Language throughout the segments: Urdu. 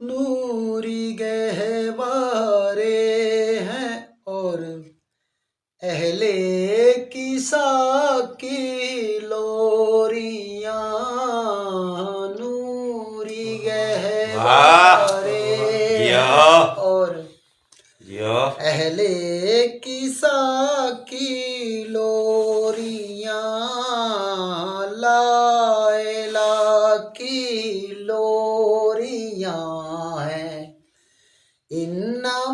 نوری گہوارے ہیں اور اہل کی لوریاں نوری گہوارے اور اہل کی لوریاں لائلہ کی لوریاں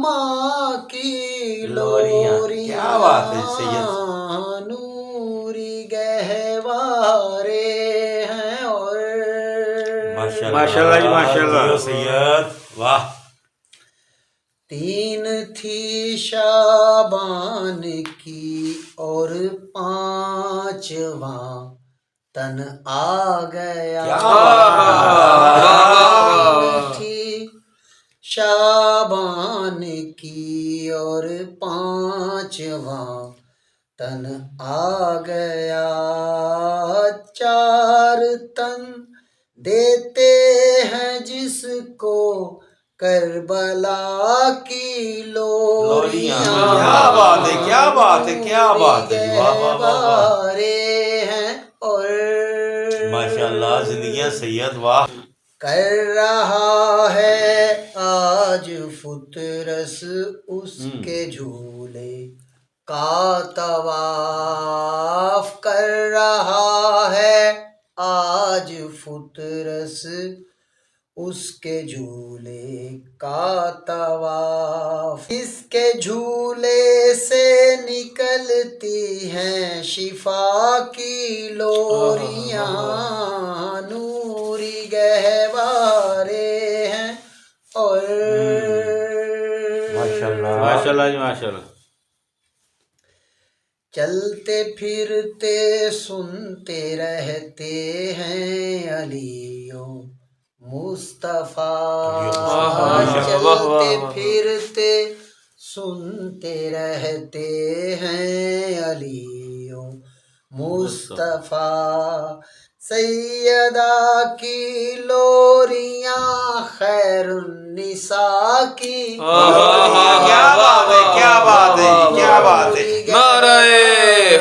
انما کی لوریاں۔ بات ہے سید؟ نوری گہوارے ہیں اور ماشاء اللہ جی، ماشاء اللہ۔ سید واہ تین تھی شابان کی اور پانچواں تن آ گیا تھی شابان کی اور پانچواں تن آ گیا۔ چار تن دیتے ہیں جس کو کربلا کی لوریاں۔ کیا بات ہے کیا بات ہے کیا بات ہے۔ ہیں اور ماشاء اللہ زندگیاں سید واہ۔ کر رہا ہے۔ فطرس اس۔ کے جھولے کا طواف کر رہا ہے آج فطرس اس کے جھولے کا طواف اس کے جھولے سے نکلتی ہیں شفا کی لوریاں نوری گہوارے ماشاء اللہ جی ماشاء اللہ چلتے پھرتے سنتے رہتے ہیں علیوں مصطفیٰ۔ چلتے۔ پھرتے سنتے رہتے ہیں علیوں مصطفیٰ۔ سیدہ کی لوریاں خیر النساء کی کیا بات ہے کیا بات ہے جی، کیا بات ہے نعرہ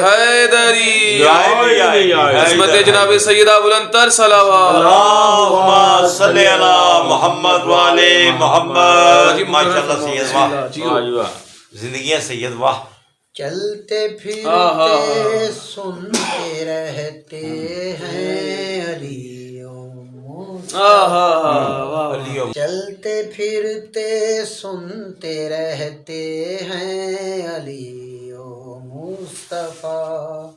حیدری علی، علی، علی۔ عظمت جناب سیدہ بلندر صلوات اللہم صلی علی محمد والے محمد ماشاء اللہ سید واہ جی زندگیاں سید واہ چلتے۔ پھرتے سنتے رہتے ہیں علیوں آہا علیہ چلتے پھرتے سنتے رہتے ہیں علی و مصطفیٰ۔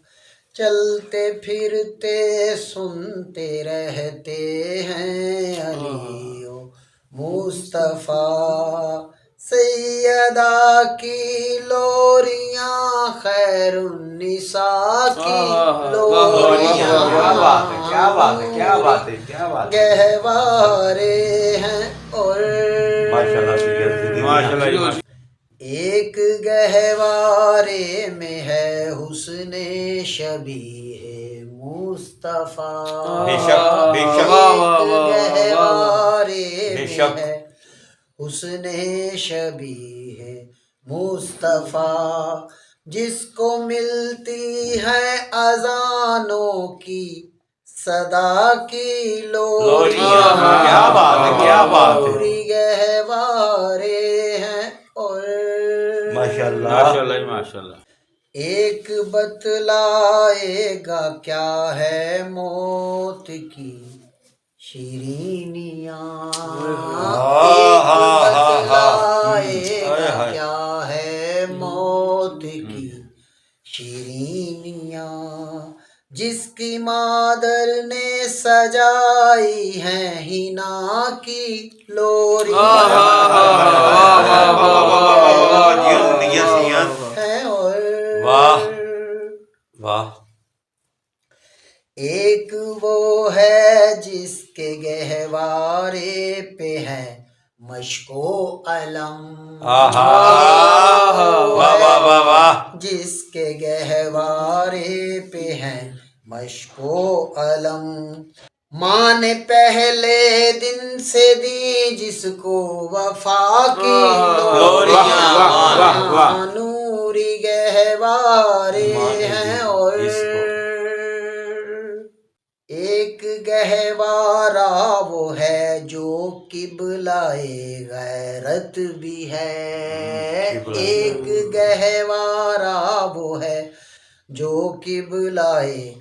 چلتے پھرتے سنتے رہتے ہیں علی و مصطفیٰ۔ سیدہ کی لوریاں خیر النساء کی لوریاں کیا بات ہے کیا بات ہے کیا بات ہے کیا بات ہے گہوارے ہیں اور ایک گہوارے میں ہے حسن شبی ہے مصطفیٰ بے شک، بے شک۔ واہ، واہ، واہ، واہ، گہوارے بے میں شک۔ ہے حسن شبی ہے۔ مصطفیٰ جس کو ملتی ہے اذانوں کی صدا کی لوریاں کیا بات ہے کیا بات ہے۔ پوری گہوارے ہیں اور ماشاء ماشاء اللہ اللہ جی ماشاء اللہ ایک بتلائے گا کیا ہے موت کی۔ شیرینیاں۔ کیا ہے موت کی شیرینیاں جس کی مادر نے سجائی ہے ہنا کی ہیں اور واہ۔ واہ ایک وہ ہے جس کے گہوارے پہ ہے مشکو علم۔ جس کے گہوارے پہ ہے مشکو علم۔ ماں نے پہلے دن سے دی جس کو وفا کی۔ نوری گہوارے گہوارہ وہ ہے جو قبلائے غیرت بھی ہے۔ ایک گہوارہ وہ ہے جو قبلائے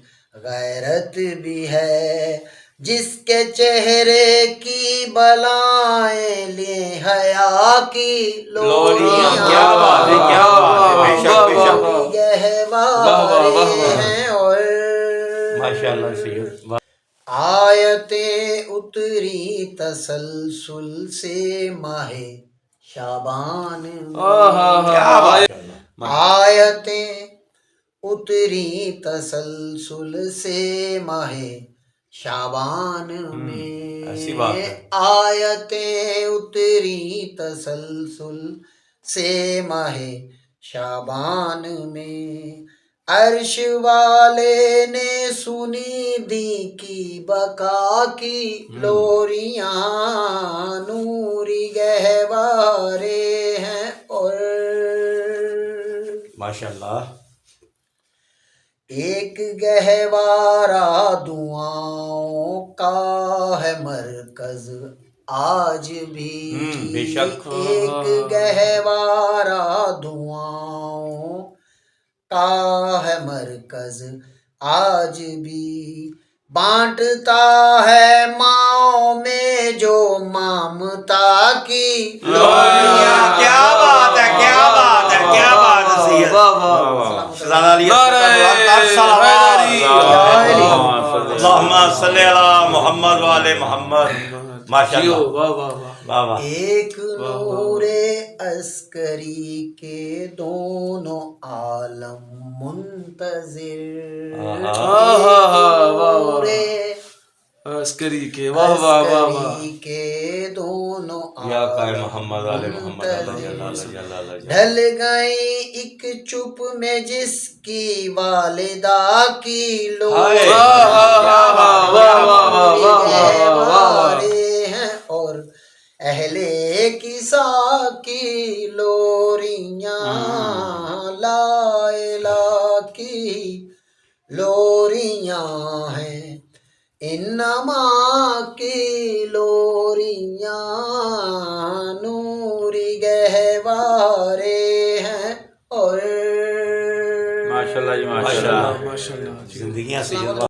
غیرت بھی ہے۔ جس کے چہرے کی بلائیں لے حیا کی لوریاں کیا بات ہے کیا بات ہے بے شک بے شک۔ گہوارے ہیں اور ماشاءاللہ سید۔ آیتیں اتری تسلسل سے ماہ شابان آیتیں اتری تسلسل سے ماہ شابان میں۔ آیتیں اتری تسلسل سے ماہ شابان میں عرش والے نے سنی دی کی بقا کی لوریاں نوری گہوارے ہیں اور ماشاءاللہ۔ ایک گہوارہ دعاؤں کا ہے مرکز۔ آج بھی ہم، بے شک۔ ایک گہوارہ دعاؤں ہے مرکز آج بھی بانٹتا ہے ماں میں جو مامتا کی۔ کیا بات ہے کیا بات ہے کیا بات ہے محمد والے محمد۔ ماشاءاللہ۔ واہ واہ واہ۔ واہ واہ۔ ایک نور عسکری کے دونوں عالم منتظر۔ نور عسکری کے واہ واہ واہ کے دونوں یا قائم محمد والے محمد اللہ اللہ ڈھل گئی ایک چپ میں جس کی والدہ کی لو انما کی لوریاں نوری گہوارے ہیں اور ماشاءاللہ جی ماشاءاللہ ماشاءاللہ ماشاء اللہ زندگیاں سید